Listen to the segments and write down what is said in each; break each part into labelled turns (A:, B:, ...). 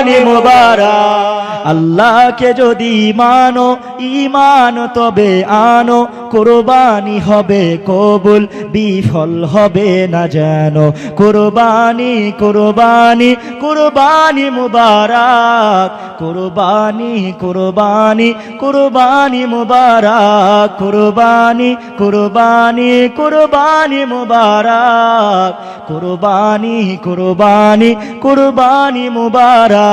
A: কোরবানি মোবারক। আল্লাহকে যদি মানো ইমান তবে আনো, কোরবানি হবে কবুল, বিফল হবে না যেন। কোরবানি কোরবানি কোরবানি মুবারক। কোরবানি কোরবানি কোরবানি মুবারক। কোরবানি কোরবানি কোরবানি মুবারক। কোরবানি কোরবানি কোরবানি মুবারক।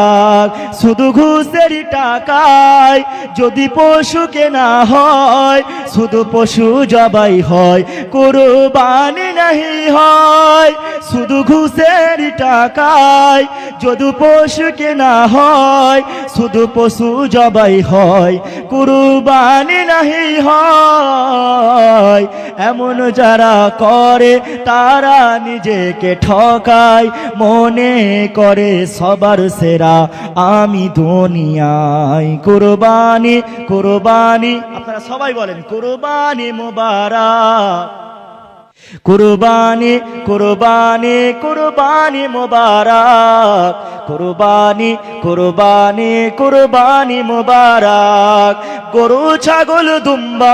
A: শুধু ঘুষের টাকায় যদি পশু কেনা হয়, শুধু পশু জবাই হয়, কোরবানি নাহি হয়। শুধু ঘুষের টাকায় যদি পশু কেনা হয়, শুধু পশু জবাই হয়, কুরবানি নাহি হয়। এমন যারা করে, তারা নিজেকে ঠকায়, মনে করে সবার সেরা আমি দুনিয়ায় কোরবানি কোরবানি। আপনারা সবাই বলেন কোরবানি মোবারক। কুরবানি কুরবানি কুরবানি মোবারক। কুরবানি কুরবানি কুরবানি মোবারক। গরু, ছাগল দুম্বা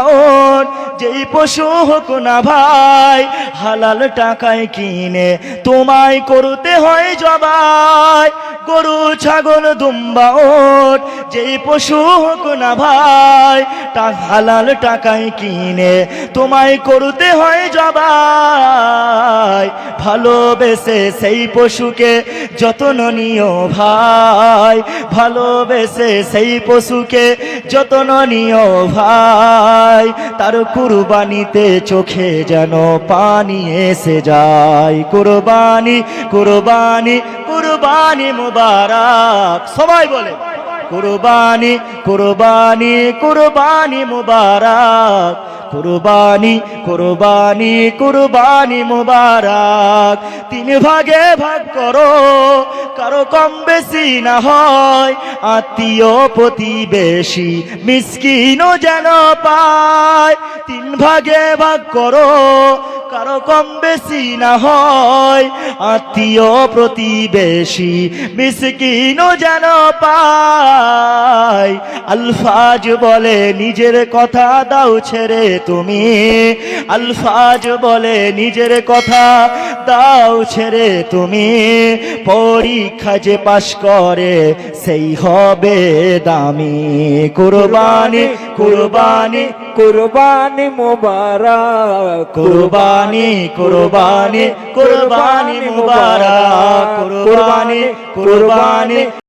A: যেই পশু হোক না ভাই, হালাল টাকায় কিনে তোমায় করতে হয় জবাই। গরু, ছাগল দুম্বা যেই পশু হোক না ভাই, তা হালাল টাকায় কিনে তোমায় করতে হয় জবাই। ভালোবেসে সেই পশুকে যত্ন নিও ভাই, ভালোবেসে সেই পশুকে যত্ন নিও ভাই, তার কুরবানিতে চোখে যেন পানি এসে যায়। কুরবানি কুরবানি কুরবানি মুবারক, সবাই বলে। কুরবানি কুরবানি কুরবানি মুবারক। কুরবানি কুরবানি কুরবানি মুবারক। তিন ভাগে ভাগ করো, কারও কম বেশি না হয়, আত্মীয় প্রতিবেশী মিসকিনও যেন পায়। তিন ভাগে ভাগ করো, কারও কম বেশি না হয়, আত্মীয় প্রতিবেশী মিসকিনও যেন পায়। আলফাজ বলে, নিজের কথা দাও ছেড়ে তুমি। আলফাজ বলে, নিজের কথা দাও ছেড়ে তুমি। পরীক্ষা যে পাশ করে, সেই হবে দামি। কুরবানি কুরবানি
B: কুরবানি মোবারক।
A: কুরবানি কুরবানি কুরবানি মুবারক। কুরবানি কুরবানি